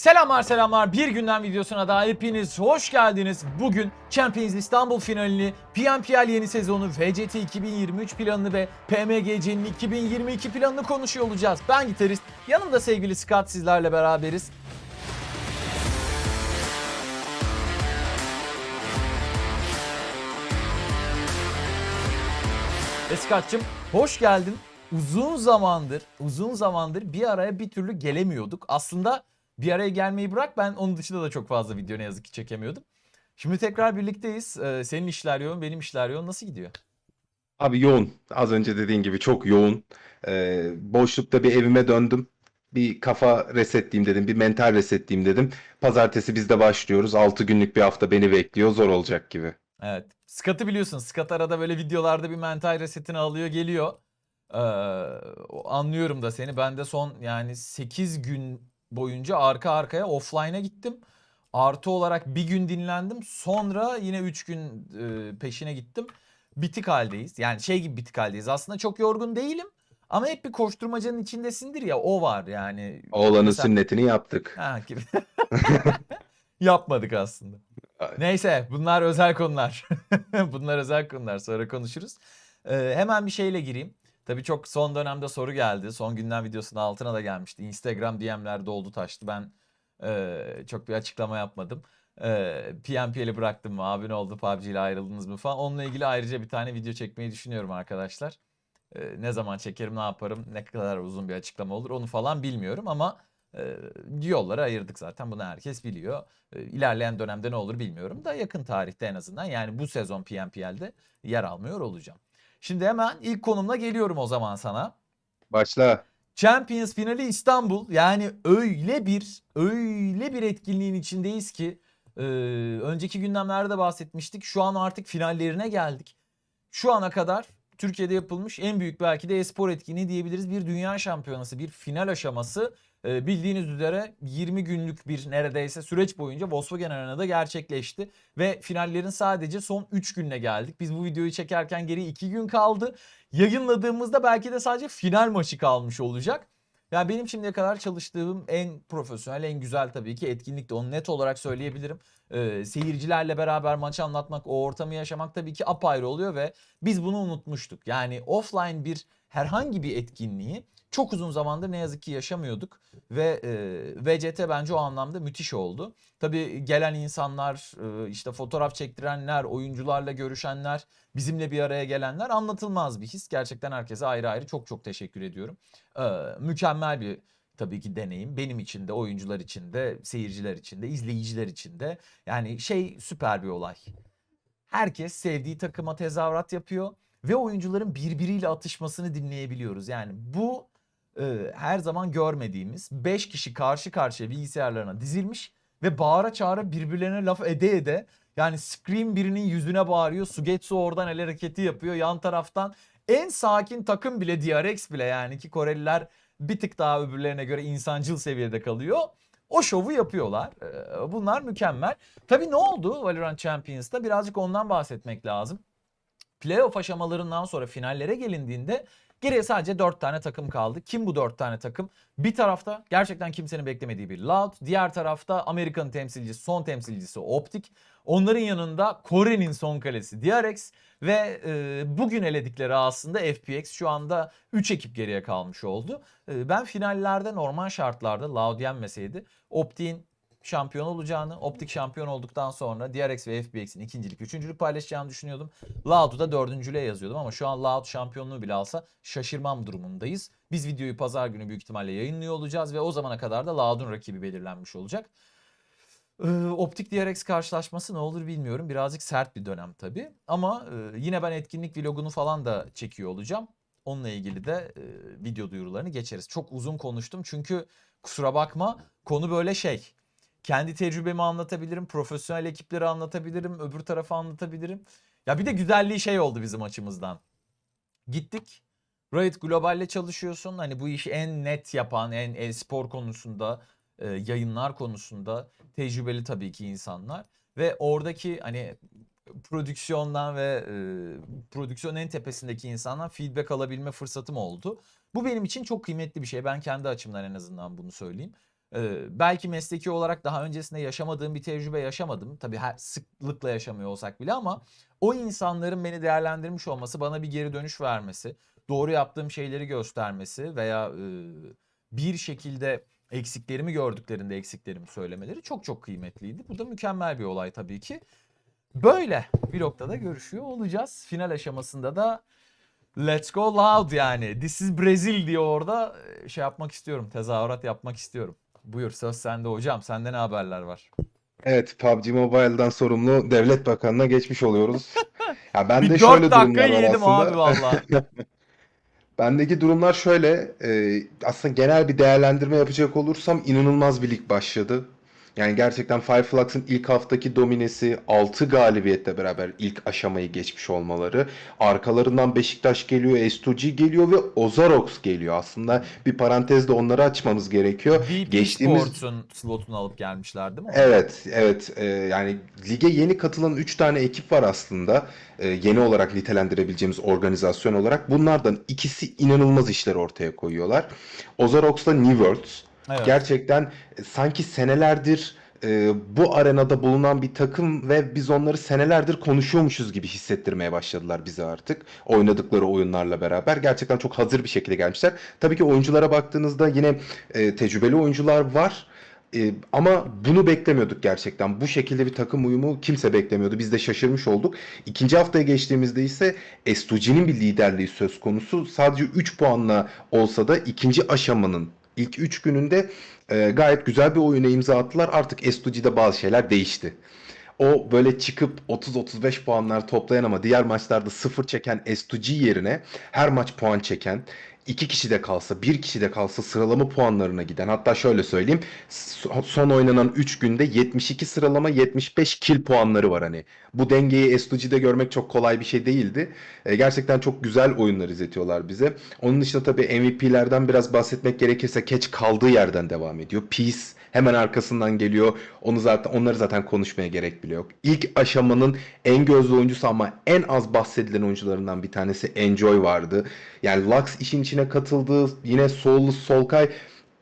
Selamlar selamlar bir günden videosuna da hepiniz hoş geldiniz. Bugün Champions İstanbul finalini, PNPL yeni sezonu, VCT 2023 planını ve PMGC'nin 2022 planını konuşuyor olacağız. Ben gitarist, yanımda sevgili Scott sizlerle beraberiz. Ve Scott'cığım hoş geldin. Uzun zamandır, uzun zamandır bir araya bir türlü gelemiyorduk. Aslında bir araya gelmeyi bırak ben onun dışında da çok fazla video ne yazık ki çekemiyordum. Şimdi tekrar birlikteyiz. Ee, senin işler yoğun, benim işler yoğun. Nasıl gidiyor? Abi yoğun. Az önce dediğin gibi çok yoğun. Ee, boşlukta bir evime döndüm. Bir kafa resetleyeyim dedim. Bir mental resetleyeyim dedim. Pazartesi biz de başlıyoruz. 6 günlük bir hafta beni bekliyor. Zor olacak gibi. Evet. Scott'ı biliyorsun. Scott arada böyle videolarda bir mental resetini alıyor geliyor. Ee, anlıyorum da seni. Ben de son yani 8 gün boyunca arka arkaya offline'a gittim. Artı olarak bir gün dinlendim. Sonra yine 3 gün e, peşine gittim. Bitik haldeyiz. Yani şey gibi bitik haldeyiz. Aslında çok yorgun değilim. Ama hep bir koşturmacanın içindesindir ya o var yani. Oğlanın Mesela- sünnetini yaptık. Ha gibi. Yapmadık aslında. Neyse bunlar özel konular. bunlar özel konular sonra konuşuruz. Ee, hemen bir şeyle gireyim. Tabii çok son dönemde soru geldi. Son günden videosunun altına da gelmişti. Instagram DM'ler doldu taştı. Ben e, çok bir açıklama yapmadım. E, PNPL'i bıraktım mı? Abi ne oldu? PUBG ile ayrıldınız mı falan. Onunla ilgili ayrıca bir tane video çekmeyi düşünüyorum arkadaşlar. E, ne zaman çekerim, ne yaparım, ne kadar uzun bir açıklama olur onu falan bilmiyorum ama e, yolları ayırdık zaten. Bunu herkes biliyor. E, ilerleyen dönemde ne olur bilmiyorum da yakın tarihte en azından yani bu sezon PNPL'de yer almıyor olacağım. Şimdi hemen ilk konumla geliyorum o zaman sana. Başla. Champions finali İstanbul. Yani öyle bir öyle bir etkinliğin içindeyiz ki e, önceki gündemlerde bahsetmiştik. Şu an artık finallerine geldik. Şu ana kadar Türkiye'de yapılmış en büyük belki de e-spor etkinliği diyebiliriz. Bir dünya şampiyonası, bir final aşaması e, bildiğiniz üzere 20 günlük bir neredeyse süreç boyunca Volkswagen Arena'da gerçekleşti. Ve finallerin sadece son 3 gününe geldik. Biz bu videoyu çekerken geri 2 gün kaldı yayınladığımızda belki de sadece final maçı kalmış olacak. Yani benim şimdiye kadar çalıştığım en profesyonel, en güzel tabii ki etkinlikti. Onu net olarak söyleyebilirim. Ee, seyircilerle beraber maçı anlatmak, o ortamı yaşamak tabii ki apayrı oluyor ve biz bunu unutmuştuk. Yani offline bir herhangi bir etkinliği çok uzun zamandır ne yazık ki yaşamıyorduk ve e, VCT bence o anlamda müthiş oldu. Tabii gelen insanlar, e, işte fotoğraf çektirenler, oyuncularla görüşenler, bizimle bir araya gelenler anlatılmaz bir his. Gerçekten herkese ayrı ayrı çok çok teşekkür ediyorum. Ee, mükemmel bir tabii ki deneyim. Benim için de, oyuncular için de, seyirciler için de, izleyiciler için de. Yani şey süper bir olay. Herkes sevdiği takıma tezahürat yapıyor ve oyuncuların birbiriyle atışmasını dinleyebiliyoruz. Yani bu e, her zaman görmediğimiz 5 kişi karşı karşıya bilgisayarlarına dizilmiş ve bağıra çağıra birbirlerine laf ede ede yani Scream birinin yüzüne bağırıyor. Sugetsu oradan el hareketi yapıyor. Yan taraftan en sakin takım bile DRX bile yani ki Koreliler bir tık daha öbürlerine göre insancıl seviyede kalıyor. O şovu yapıyorlar. Ee, Bunlar mükemmel. Tabii ne oldu Valorant Champions'ta? Birazcık ondan bahsetmek lazım. Playoff aşamalarından sonra finallere gelindiğinde geriye sadece 4 tane takım kaldı. Kim bu 4 tane takım? Bir tarafta gerçekten kimsenin beklemediği bir Loud. Diğer tarafta Amerika'nın temsilcisi, son temsilcisi Optic. Onların yanında Kore'nin son kalesi DRX ve e, bugün eledikleri aslında FPX şu anda 3 ekip geriye kalmış oldu. E, ben finallerde normal şartlarda Loud yenmeseydi Optic'in şampiyon olacağını, Optic şampiyon olduktan sonra DRX ve FPX'in ikincilik, üçüncülük paylaşacağını düşünüyordum. Loud'u da dördüncülüğe yazıyordum ama şu an Loud şampiyonluğu bile alsa şaşırmam durumundayız. Biz videoyu pazar günü büyük ihtimalle yayınlıyor olacağız ve o zamana kadar da Loud'un rakibi belirlenmiş olacak. Ee, Optik DRX karşılaşması ne olur bilmiyorum. Birazcık sert bir dönem tabii. Ama e, yine ben etkinlik vlogunu falan da çekiyor olacağım. Onunla ilgili de e, video duyurularını geçeriz. Çok uzun konuştum çünkü kusura bakma konu böyle şey. Kendi tecrübemi anlatabilirim, profesyonel ekipleri anlatabilirim, öbür tarafı anlatabilirim. Ya bir de güzelliği şey oldu bizim açımızdan. Gittik. Riot Global'le çalışıyorsun. Hani bu işi en net yapan, en e-spor konusunda, e, yayınlar konusunda tecrübeli tabii ki insanlar. Ve oradaki hani prodüksiyondan ve e, prodüksiyon en tepesindeki insandan feedback alabilme fırsatım oldu. Bu benim için çok kıymetli bir şey. Ben kendi açımdan en azından bunu söyleyeyim. Ee, belki mesleki olarak daha öncesinde yaşamadığım bir tecrübe yaşamadım. Tabii her sıklıkla yaşamıyor olsak bile ama o insanların beni değerlendirmiş olması, bana bir geri dönüş vermesi, doğru yaptığım şeyleri göstermesi veya e, bir şekilde eksiklerimi gördüklerinde eksiklerimi söylemeleri çok çok kıymetliydi. Bu da mükemmel bir olay tabii ki. Böyle vlogda da görüşüyor olacağız. Final aşamasında da Let's go loud yani. This is Brazil diye orada şey yapmak istiyorum. Tezahürat yapmak istiyorum. Buyur söz sende hocam. Sende ne haberler var? Evet, PUBG Mobile'dan sorumlu devlet bakanına geçmiş oluyoruz. Ya ben de Bir şöyle 4 dakika durumlar var yedim aslında. abi valla. Bendeki durumlar şöyle. e, aslında genel bir değerlendirme yapacak olursam inanılmaz bir lig başladı. Yani gerçekten Fireflux'ın ilk haftaki dominesi 6 galibiyetle beraber ilk aşamayı geçmiş olmaları. Arkalarından Beşiktaş geliyor, S2G geliyor ve Ozarks geliyor. Aslında bir parantezde onları açmamız gerekiyor. VP Geçtiğimiz Sports'un slotunu alıp gelmişler değil mi? Evet, evet. Ee, yani lige yeni katılan 3 tane ekip var aslında. Ee, yeni olarak nitelendirebileceğimiz organizasyon olarak. Bunlardan ikisi inanılmaz işler ortaya koyuyorlar. Ozarks'la New Worlds. Evet. Gerçekten e, sanki senelerdir e, bu arenada bulunan bir takım ve biz onları senelerdir konuşuyormuşuz gibi hissettirmeye başladılar bize artık. Oynadıkları oyunlarla beraber. Gerçekten çok hazır bir şekilde gelmişler. Tabii ki oyunculara baktığınızda yine e, tecrübeli oyuncular var. E, ama bunu beklemiyorduk gerçekten. Bu şekilde bir takım uyumu kimse beklemiyordu. Biz de şaşırmış olduk. İkinci haftaya geçtiğimizde ise S2G'nin bir liderliği söz konusu. Sadece 3 puanla olsa da ikinci aşamanın ilk 3 gününde e, gayet güzel bir oyuna imza attılar. Artık S2G'de bazı şeyler değişti. O böyle çıkıp 30-35 puanlar toplayan ama diğer maçlarda sıfır çeken S2G yerine her maç puan çeken, iki kişi de kalsa, bir kişi de kalsa sıralama puanlarına giden. Hatta şöyle söyleyeyim, so- son oynanan 3 günde 72 sıralama, 75 kill puanları var hani. Bu dengeyi S2G'de görmek çok kolay bir şey değildi. E, gerçekten çok güzel oyunlar izletiyorlar bize. Onun dışında tabii MVP'lerden biraz bahsetmek gerekirse Catch kaldığı yerden devam ediyor. Peace hemen arkasından geliyor. Onu zaten onları zaten konuşmaya gerek bile yok. İlk aşamanın en gözlü oyuncusu ama en az bahsedilen oyuncularından bir tanesi Enjoy vardı. Yani Lux işin içine katıldı. Yine Soul'lu Solkay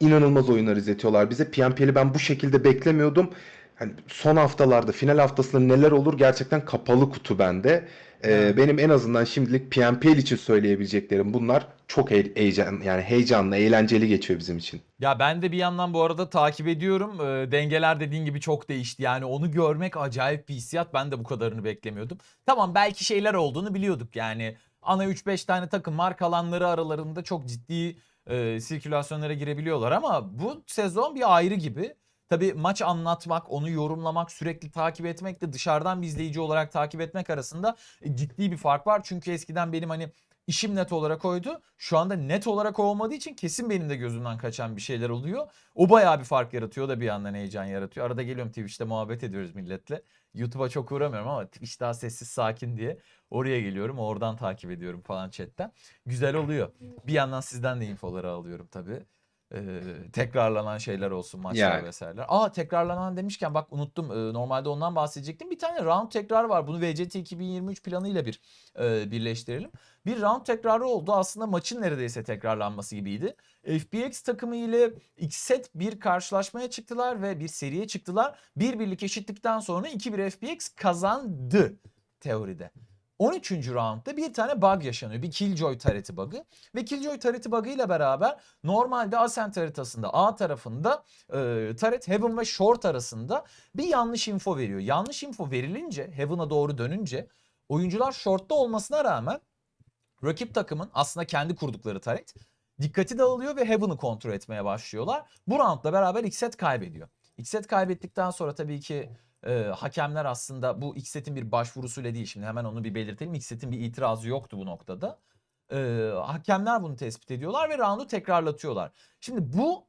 inanılmaz oyunlar izletiyorlar bize. PNPL'i ben bu şekilde beklemiyordum. Hani son haftalarda, final haftasında neler olur gerçekten kapalı kutu bende. Ee, benim en azından şimdilik PNPL için söyleyebileceklerim bunlar. Çok he- heyecan yani heyecanlı, eğlenceli geçiyor bizim için. Ya ben de bir yandan bu arada takip ediyorum. Ee, dengeler dediğin gibi çok değişti. Yani onu görmek acayip bir hissiyat. Ben de bu kadarını beklemiyordum. Tamam belki şeyler olduğunu biliyorduk. Yani ana 3-5 tane takım var. Kalanları aralarında çok ciddi e, sirkülasyonlara girebiliyorlar ama bu sezon bir ayrı gibi. Tabii maç anlatmak, onu yorumlamak, sürekli takip etmekle dışarıdan bir izleyici olarak takip etmek arasında e, ciddi bir fark var. Çünkü eskiden benim hani işim net olarak oydu. Şu anda net olarak olmadığı için kesin benim de gözümden kaçan bir şeyler oluyor. O bayağı bir fark yaratıyor. Da bir yandan heyecan yaratıyor. Arada geliyorum Twitch'te muhabbet ediyoruz milletle. YouTube'a çok uğramıyorum ama Twitch daha sessiz sakin diye oraya geliyorum. Oradan takip ediyorum falan chatten. Güzel oluyor. Bir yandan sizden de infoları alıyorum tabii. Ee, tekrarlanan şeyler olsun maçlar Yani. vesaireler. Aa tekrarlanan demişken bak unuttum. Ee, normalde ondan bahsedecektim. Bir tane round tekrar var. Bunu VCT 2023 planıyla bir e, birleştirelim. Bir round tekrarı oldu. Aslında maçın neredeyse tekrarlanması gibiydi. FBX takımı ile Xset bir karşılaşmaya çıktılar ve bir seriye çıktılar. Bir birlik eşitlikten sonra 2-1 FBX kazandı teoride. 13. roundda bir tane bug yaşanıyor. Bir Killjoy tareti bug'ı. Ve Killjoy tareti bug'ı ile beraber normalde Ascent haritasında A tarafında e, taret Heaven ve Short arasında bir yanlış info veriyor. Yanlış info verilince Heaven'a doğru dönünce oyuncular Short'ta olmasına rağmen rakip takımın aslında kendi kurdukları taret dikkati dağılıyor ve Heaven'ı kontrol etmeye başlıyorlar. Bu roundla beraber Xset kaybediyor. Xset kaybettikten sonra tabii ki e, hakemler aslında bu Xset'in bir başvurusuyla değil şimdi hemen onu bir belirtelim. Xset'in bir itirazı yoktu bu noktada. E, hakemler bunu tespit ediyorlar ve roundu tekrarlatıyorlar. Şimdi bu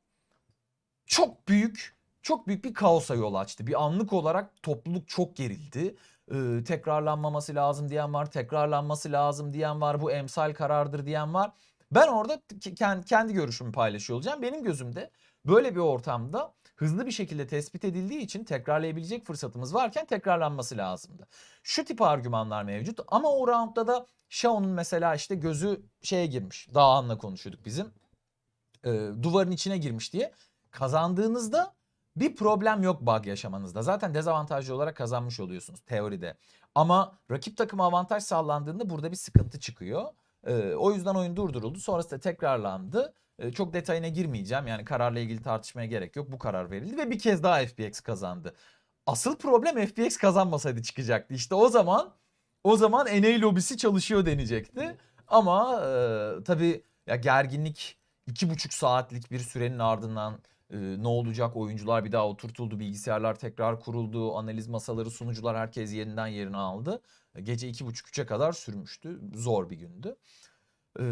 çok büyük çok büyük bir kaosa yol açtı. Bir anlık olarak topluluk çok gerildi. Ee, tekrarlanmaması lazım diyen var, tekrarlanması lazım diyen var, bu emsal karardır diyen var. Ben orada ke- kendi, kendi görüşümü paylaşıyor olacağım. Benim gözümde böyle bir ortamda hızlı bir şekilde tespit edildiği için tekrarlayabilecek fırsatımız varken tekrarlanması lazımdı. Şu tip argümanlar mevcut ama o roundda da Shao'nun mesela işte gözü şeye girmiş. Dağhan'la konuşuyorduk bizim. Ee, duvarın içine girmiş diye. kazandığınızda bir problem yok bug yaşamanızda. Zaten dezavantajlı olarak kazanmış oluyorsunuz teoride. Ama rakip takıma avantaj sağlandığında burada bir sıkıntı çıkıyor. Ee, o yüzden oyun durduruldu. Sonrasında tekrarlandı. Ee, çok detayına girmeyeceğim. Yani kararla ilgili tartışmaya gerek yok. Bu karar verildi ve bir kez daha FPX kazandı. Asıl problem FPX kazanmasaydı çıkacaktı. İşte o zaman o zaman NA lobisi çalışıyor denecekti. Ama e, tabii ya gerginlik iki buçuk saatlik bir sürenin ardından e, ne olacak oyuncular bir daha oturtuldu bilgisayarlar tekrar kuruldu analiz masaları sunucular herkes yeniden yerini aldı gece iki buçuk üçe kadar sürmüştü zor bir gündü E,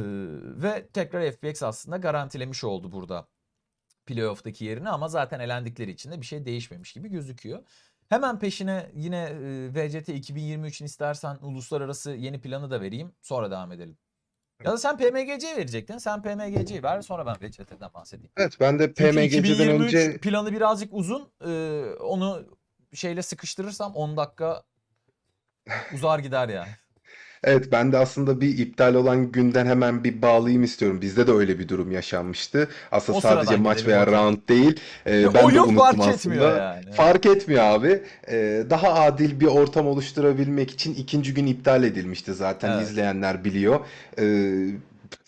ve tekrar FPX aslında garantilemiş oldu burada playoff'taki yerini ama zaten elendikleri için de bir şey değişmemiş gibi gözüküyor. Hemen peşine yine e, VCT 2023'ün istersen uluslararası yeni planı da vereyim sonra devam edelim. Ya da sen PMGC'ye verecektin. Sen PMGC'yi ver sonra ben VCT'den bahsedeyim. Evet ben de 2023 önce planı birazcık uzun. Ee, onu şeyle sıkıştırırsam 10 dakika uzar gider yani. Evet ben de aslında bir iptal olan günden hemen bir bağlayayım istiyorum. Bizde de öyle bir durum yaşanmıştı. Aslında O sadece sıradan maç gidelim veya hocam. round değil. Ee, ben de oyun unuttum fark aslında. etmiyor yani. Fark etmiyor abi. Ee, daha adil bir ortam oluşturabilmek için ikinci gün iptal edilmişti zaten Evet. izleyenler biliyor. Ee,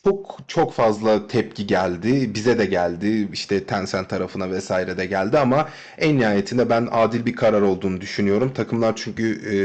çok çok fazla tepki geldi. Bize de geldi. İşte Tencent tarafına vesaire de geldi ama en nihayetinde ben adil bir karar olduğunu düşünüyorum. Takımlar çünkü e,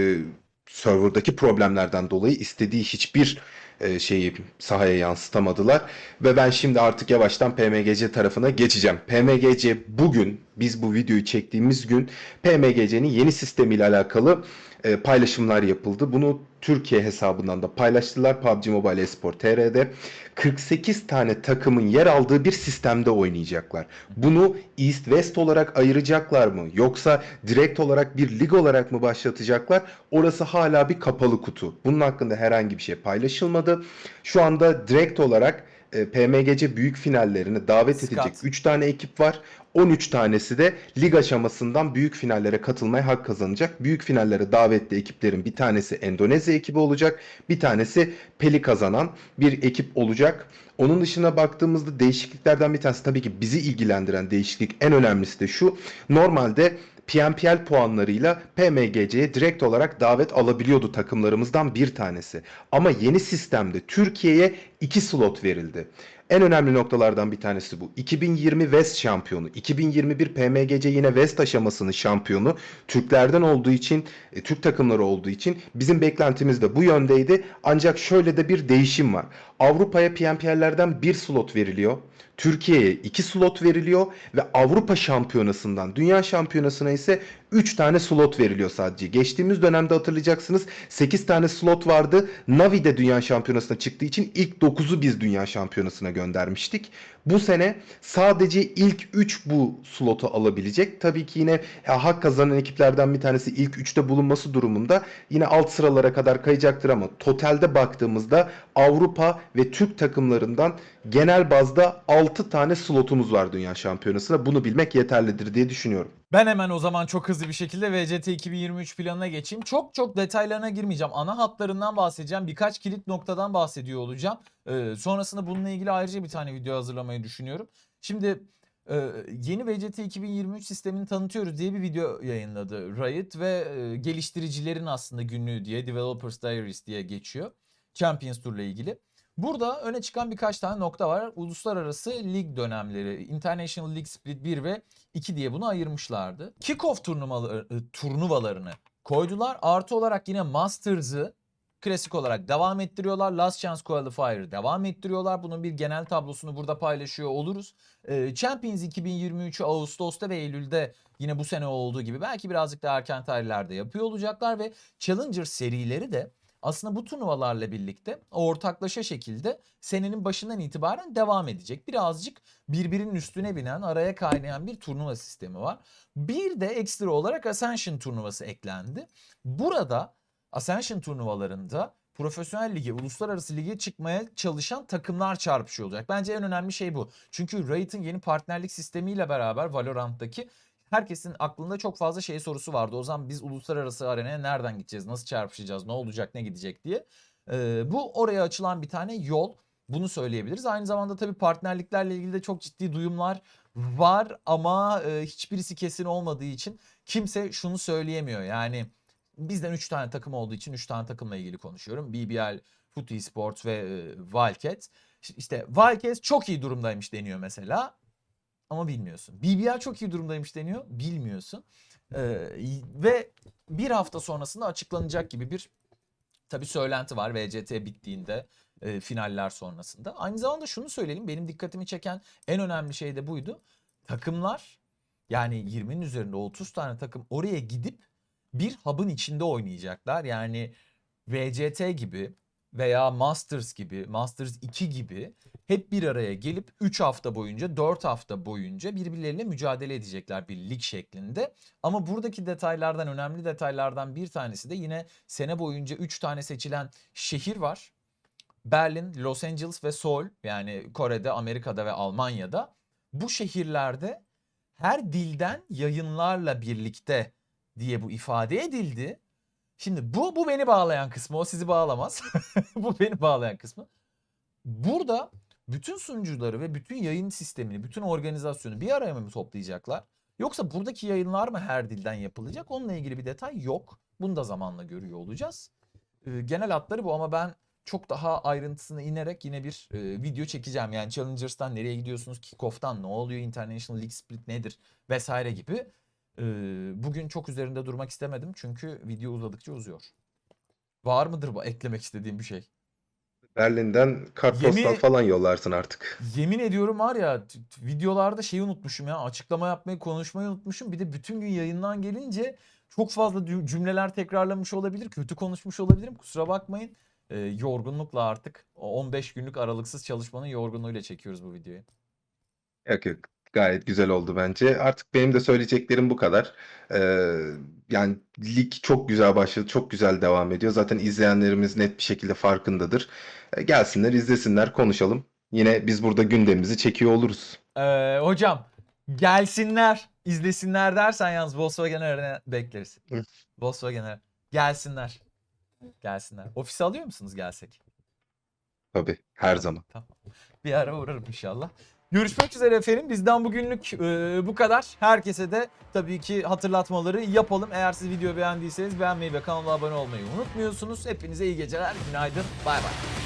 serverdaki problemlerden dolayı istediği hiçbir e, şeyi sahaya yansıtamadılar. Ve ben şimdi artık yavaştan PMGC tarafına geçeceğim. PMGC bugün biz bu videoyu çektiğimiz gün PMGC'nin yeni sistemiyle alakalı e, paylaşımlar yapıldı. Bunu Türkiye hesabından da paylaştılar. PUBG Mobile Esport TR'de 48 tane takımın yer aldığı bir sistemde oynayacaklar. Bunu East West olarak ayıracaklar mı? Yoksa direkt olarak bir lig olarak mı başlatacaklar? Orası hala bir kapalı kutu. Bunun hakkında herhangi bir şey paylaşılmadı. Şu anda direkt olarak e, PMGC büyük finallerine davet Skat. edilecek 3 tane ekip var. 13 tanesi de lig aşamasından büyük finallere katılmaya hak kazanacak. Büyük finallere davetli ekiplerin bir tanesi Endonezya ekibi olacak. Bir tanesi Peli kazanan bir ekip olacak. Onun dışına baktığımızda değişikliklerden bir tanesi tabii ki bizi ilgilendiren değişiklik en önemlisi de şu. Normalde PNPL puanlarıyla PMGC'ye direkt olarak davet alabiliyordu takımlarımızdan bir tanesi. Ama yeni sistemde Türkiye'ye 2 slot verildi. En önemli noktalardan bir tanesi bu. 2020 West şampiyonu, 2021 PMGC yine West aşamasının şampiyonu Türklerden olduğu için, e, Türk takımları olduğu için bizim beklentimiz de bu yöndeydi. Ancak şöyle de bir değişim var. Avrupa'ya PNPL'lerden bir slot veriliyor. Türkiye'ye 2 slot veriliyor ve Avrupa Şampiyonası'ndan Dünya Şampiyonası'na ise 3 tane slot veriliyor sadece. Geçtiğimiz dönemde hatırlayacaksınız 8 tane slot vardı. Navi de Dünya Şampiyonası'na çıktığı için ilk 9'u biz Dünya Şampiyonası'na göndermiştik. Bu sene sadece ilk 3 bu slotu alabilecek. Tabii ki yine hak kazanan ekiplerden bir tanesi ilk 3'te bulunması durumunda yine alt sıralara kadar kayacaktır ama totalde baktığımızda Avrupa ve Türk takımlarından genel bazda 6 tane slotumuz var Dünya Şampiyonası'na. Bunu bilmek yeterlidir diye düşünüyorum. Ben hemen o zaman çok hızlı bir şekilde VCT 2023 planına geçeyim. Çok çok detaylarına girmeyeceğim. Ana hatlarından bahsedeceğim. Birkaç kilit noktadan bahsediyor olacağım. Ee, sonrasında bununla ilgili ayrıca bir tane video hazırlamayı düşünüyorum. Şimdi e, yeni VCT 2023 sistemini tanıtıyoruz diye bir video yayınladı Riot ve e, geliştiricilerin aslında günlüğü diye Developers Diaries diye geçiyor. Champions Tour ile ilgili. Burada öne çıkan birkaç tane nokta var. Uluslararası lig dönemleri, International League Split 1 ve 2 diye bunu ayırmışlardı. Kickoff turnuvaları, e, turnuvalarını koydular. Artı olarak yine Masters'ı klasik olarak devam ettiriyorlar. Last Chance Qualifier'ı devam ettiriyorlar. Bunun bir genel tablosunu burada paylaşıyor oluruz. Ee, Champions 2023'ü Ağustos'ta ve Eylül'de yine bu sene olduğu gibi belki birazcık daha erken tarihlerde yapıyor olacaklar ve Challenger serileri de aslında bu turnuvalarla birlikte ortaklaşa şekilde senenin başından itibaren devam edecek. Birazcık birbirinin üstüne binen, araya kaynayan bir turnuva sistemi var. Bir de ekstra olarak Ascension turnuvası eklendi. Burada Ascension turnuvalarında profesyonel lige, uluslararası lige çıkmaya çalışan takımlar çarpışıyor olacak. Bence en önemli şey bu. Çünkü Riot'ın yeni partnerlik sistemiyle beraber Valorant'taki herkesin aklında çok fazla şey sorusu vardı. O zaman biz uluslararası arenaya nereden gideceğiz, nasıl çarpışacağız, ne olacak, ne gidecek diye. Ee, bu oraya açılan bir tane yol. Bunu söyleyebiliriz. Aynı zamanda tabii partnerliklerle ilgili de çok ciddi duyumlar var ama e, hiçbirisi kesin olmadığı için kimse şunu söyleyemiyor. Yani bizden 3 tane takım olduğu için 3 tane takımla ilgili konuşuyorum. BBL, Foot Esports ve e, Wildcats. İşte Wildcats çok iyi durumdaymış deniyor mesela ama bilmiyorsun. BBL çok iyi durumdaymış deniyor bilmiyorsun. Ee, ve bir hafta sonrasında açıklanacak gibi bir tabii söylenti var VCT bittiğinde e, finaller sonrasında. Aynı zamanda şunu söyleyelim benim dikkatimi çeken en önemli şey de buydu. Takımlar yani 20'nin üzerinde 30 tane takım oraya gidip bir hub'ın içinde oynayacaklar. Yani VCT gibi veya Masters gibi, Masters 2 gibi hep bir araya gelip 3 hafta boyunca, 4 hafta boyunca birbirleriyle mücadele edecekler bir lig şeklinde. Ama buradaki detaylardan, önemli detaylardan bir tanesi de yine sene boyunca 3 tane seçilen şehir var. Berlin, Los Angeles ve Seoul yani Kore'de, Amerika'da ve Almanya'da. Bu şehirlerde her dilden yayınlarla birlikte diye bu ifade edildi. Şimdi bu bu beni bağlayan kısmı. O sizi bağlamaz. bu beni bağlayan kısmı. Burada bütün sunucuları ve bütün yayın sistemini, bütün organizasyonu bir araya mı toplayacaklar? Yoksa buradaki yayınlar mı her dilden yapılacak? Onunla ilgili bir detay yok. Bunu da zamanla görüyor olacağız. Ee, genel hatları bu ama ben çok daha ayrıntısına inerek yine bir e, video çekeceğim. Yani Challengers'tan nereye gidiyorsunuz? Kickoff'tan ne oluyor? International League Split nedir? Vesaire gibi. Ee, bugün çok üzerinde durmak istemedim çünkü video uzadıkça uzuyor. Var mıdır bu eklemek istediğim bir şey? Berlin'den kartpostal Yemin- falan yollarsın artık. Yemin ediyorum var ya t- t- videolarda şeyi unutmuşum ya açıklama yapmayı konuşmayı unutmuşum. Bir de bütün gün yayından gelince çok fazla cü- cümleler tekrarlamış olabilir. Kötü konuşmuş olabilirim kusura bakmayın. Ee, yorgunlukla artık o 15 günlük aralıksız çalışmanın yorgunluğuyla çekiyoruz bu videoyu. Yok yok gayet güzel oldu bence. Artık benim de söyleyeceklerim bu kadar. Ee, yani lig çok güzel başladı, çok güzel devam ediyor. Zaten izleyenlerimiz net bir şekilde farkındadır. Ee, gelsinler, izlesinler, konuşalım. Yine biz burada gündemimizi çekiyor oluruz. Ee, hocam gelsinler izlesinler dersen yalnız Volkswagen Arena bekleriz. Volkswagen Arena. Gelsinler. Gelsinler. Ofise alıyor musunuz gelsek? Tabii, her zaman. Bir ara uğrarım inşallah. Görüşmek üzere efendim. Bizden bugünlük e, bu kadar. Herkese de tabii ki hatırlatmaları yapalım. Eğer siz videoyu beğendiyseniz beğenmeyi ve kanala abone olmayı unutmuyorsunuz. Hepinize iyi geceler. Günaydın. Bay bay.